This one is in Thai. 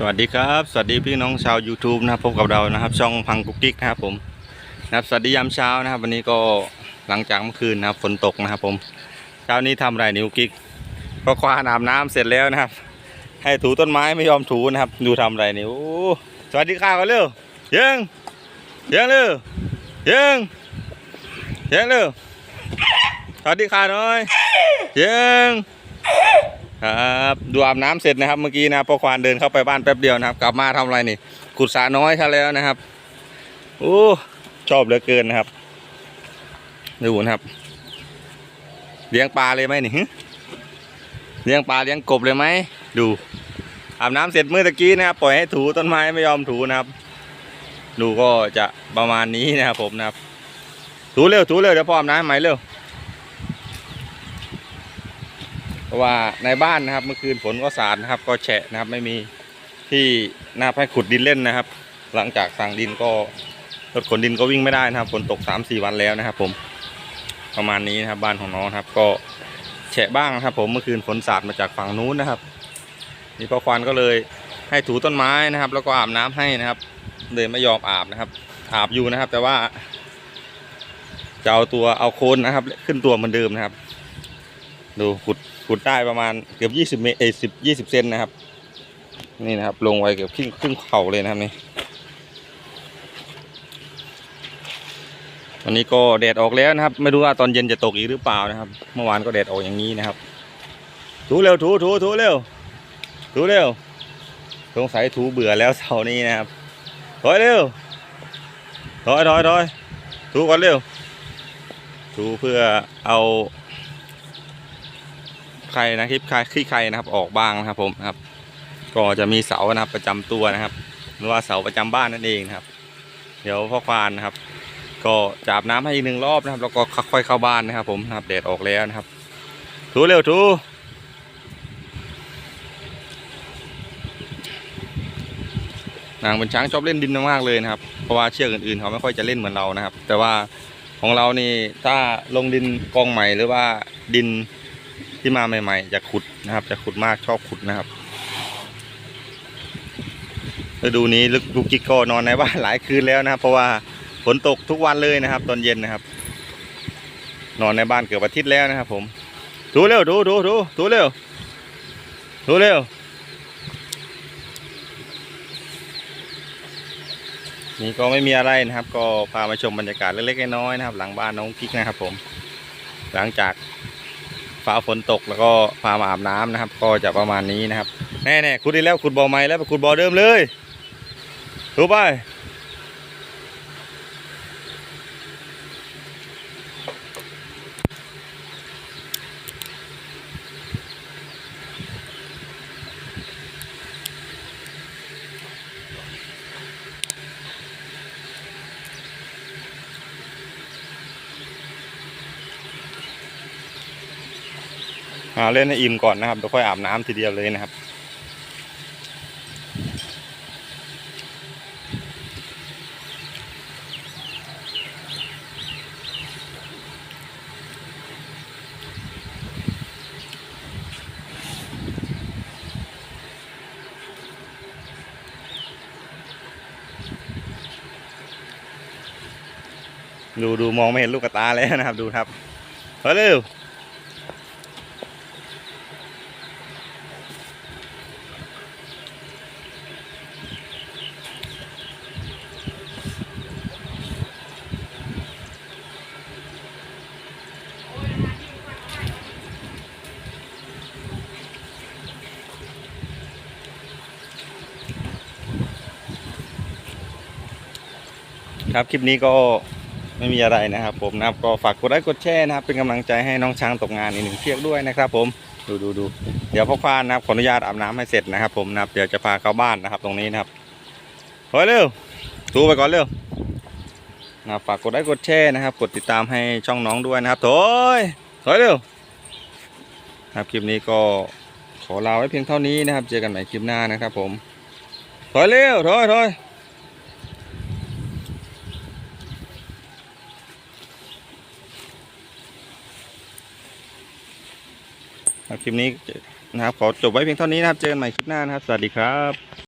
สวัสดีครับ สวัสดีพี่น้องชาว YouTube นะครับพบกับเรานะครับ ช่องพังกุ๊กกิ๊กนะครับผมนะครับสวัสดียามเช้านะครับ วันนี้ก็หลังจากเมื่อคืนนะครับฝนตกนะครับผมเช้านี้ทำอะไรนิวกิ๊กก็ควานอาบน้ำเสร็จแล้วนะครับ ให้ถูต้นไม้ไม่ยอมถูนะครับ ดูทำอะไรนี่สวัสดีค่ะกันเร็วยังยังเร็วยังยังเร็วสวัสดีค่ะหน่อยยังครับ ดูอาบน้ำเสร็จนะครับ เมื่อกี้นะพ่อควานเดินเข้าไปบ้านแป๊บเดียวนะครับ กลับมาทำอะไรนี่ขุดสระน้อยซะแล้วนะครับโอ้ชอบเหลือเกินนะครับดูนะครับ เลี้ยงปลาเลยไหมนี่เลี้ยงปลาเลี้ยงกบเลยไหมดูอาบน้ำเสร็จเมื่อตะกี้นะครับปล่อยให้ถูต้นไม้ไม่ยอมถูนะครับ ดูก็จะประมาณนี้นะครับผมนะครับถูเร็วถูเร็วเดี๋ยวพ่ออาบน้ำให้ใหม่เร็ว เพราะว่าในบ้านนะครับ เมื่อคืนฝนก็สาดนะครับ ก็แฉะนะครับ ไม่มีที่น่าให้ขุดดินเล่นนะครับ หลังจากสั่งดินก็รถขนดินก็วิ่งไม่ได้นะครับฝนตก3าสี่วันแล้วนะครับ ผมประมาณนี้นะครับ บ้านของน้องครับ ก็แฉะบ้างนะครับ ผมเมื่อคืนฝนสาดมาจากฝั่งนู้นนะครับนี่พ่อควานก็เลยให้ถูต้นไม้นะครับ แล้วก็อาบน้ำให้นะครับเลยไม่ยอมอาบนะครับ อาบอยู่นะครับ แต่ว่าจะเอาตัวเอาโคนนะครับ ขึ้นตัวเหมือนเดิมนะครับ ดูขุดขุดได้ประมาณเกือบยี่สิบเมตรเอยสิบยี่สิบเซนนะครับ นี่นะครับ ลงไว้เกือบครึ่งครึ่งเข่าเลยนะครับนี่วันนี้ก็แดดออกแล้วนะครับ ไม่รู้ว่าตอนเย็นจะตกอีกหรือเปล่านะครับ เมื่อวานก็แดดออกอย่างนี้นะครับ ถูเร็วถูถูถูเร็วถูเร็วสงสัยถูเบื่อแล้วเสานี้นะครับถอยเร็วถอยถอยถอยถูก่อนเร็วถูเพื่อเอา ใครนะคลิปใครขี้ใครนะครับออกบ้างนะครับผมนะครับ ก็จะมีเสานะครับประจำตัวนะครับหรือว่าเสาประจำบ้านนั่นเองนะครับ เดี๋ยวพ่อควานนะครับ ก็จะอาบน้ำให้อีกหนึ่งรอบนะครับ แล้วก็ค่อยเข้าบ้านนะครับผมนะครับแดดออกแล้วนะครับ ถูเร็วถูนางเป็นช้างชอบเล่นดินมากๆเลยนะครับ เพราะว่าเชือกอื่นๆ เขาไม่ค่อยจะเล่นเหมือนเรานะครับ แต่ว่าของเรานี่ถ้าลงดินกองใหม่หรือว่าดิน ที่มาใหม่ๆจะขุดนะครับ จะขุดมากชอบขุดนะครับฤดูนี้ลึกลูกกิ๊กก็นอนในบ้านหลายคืนแล้วนะครับ เพราะว่าฝนตกทุกวันเลยนะครับ ตอนเย็นนะครับ นอนในบ้านเกือบอาทิตย์แล้วนะครับ ผมถูเร็วถูถูถูถูเร็วถูเร็วนี่ก็ไม่มีอะไรนะครับ ก็พามาชมบรรยากาศเล็กๆน้อยๆนะครับ หลังบ้านน้องกิ๊กนะครับ ผม หลังจาก ฟ้าฝนตกแล้วก็พามาอาบน้ำนะครับ ก็จะประมาณนี้นะครับแน่ๆขุดได้แล้วขุดบ่อใหม่แล้วไปขุดบ่อเดิมเลยถูกไป หาเล่นให้อิ่มก่อนนะครับเดี๋ยวค่อยอาบน้ำทีเดียวเลยนะครับ ดูดูมองไม่เห็นลูกกระตาแล้วนะครับดูครับเฮ้ยเร็ว ครับคลิปนี้ก็ไม่มีอะไรนะครับ ผมนะครับก็ฝากกดไลค์กดแชร์นะครับ เป็นกำลังใจให้น้องช้างตกงานอีกหนึ่งเชือกด้วยนะครับ ผมดูดูดูเดี๋ยวพ่อควานนะครับขออนุญาตอาบน้ำให้เสร็จนะครับ ผมนะครับเดี๋ยวจะพาเข้าบ้านนะครับ ตรงนี้นะครับเฮ้ยเร็วตูไปก่อนเร็วนะครับฝากกดไลค์กดแชร์นะครับ กดติดตามให้ช่องน้องด้วยนะครับโถยถอยเร็วครับคลิปนี้ก็ขอลาไว้เพียงเท่านี้นะครับ เจอกันใหม่คลิปหน้านะครับ ผมถอยเร็วถอยถอย ครับ คลิปนี้นะครับขอจบไว้เพียงเท่านี้นะครับ เจอกันใหม่คลิปหน้านะครับ สวัสดีครับ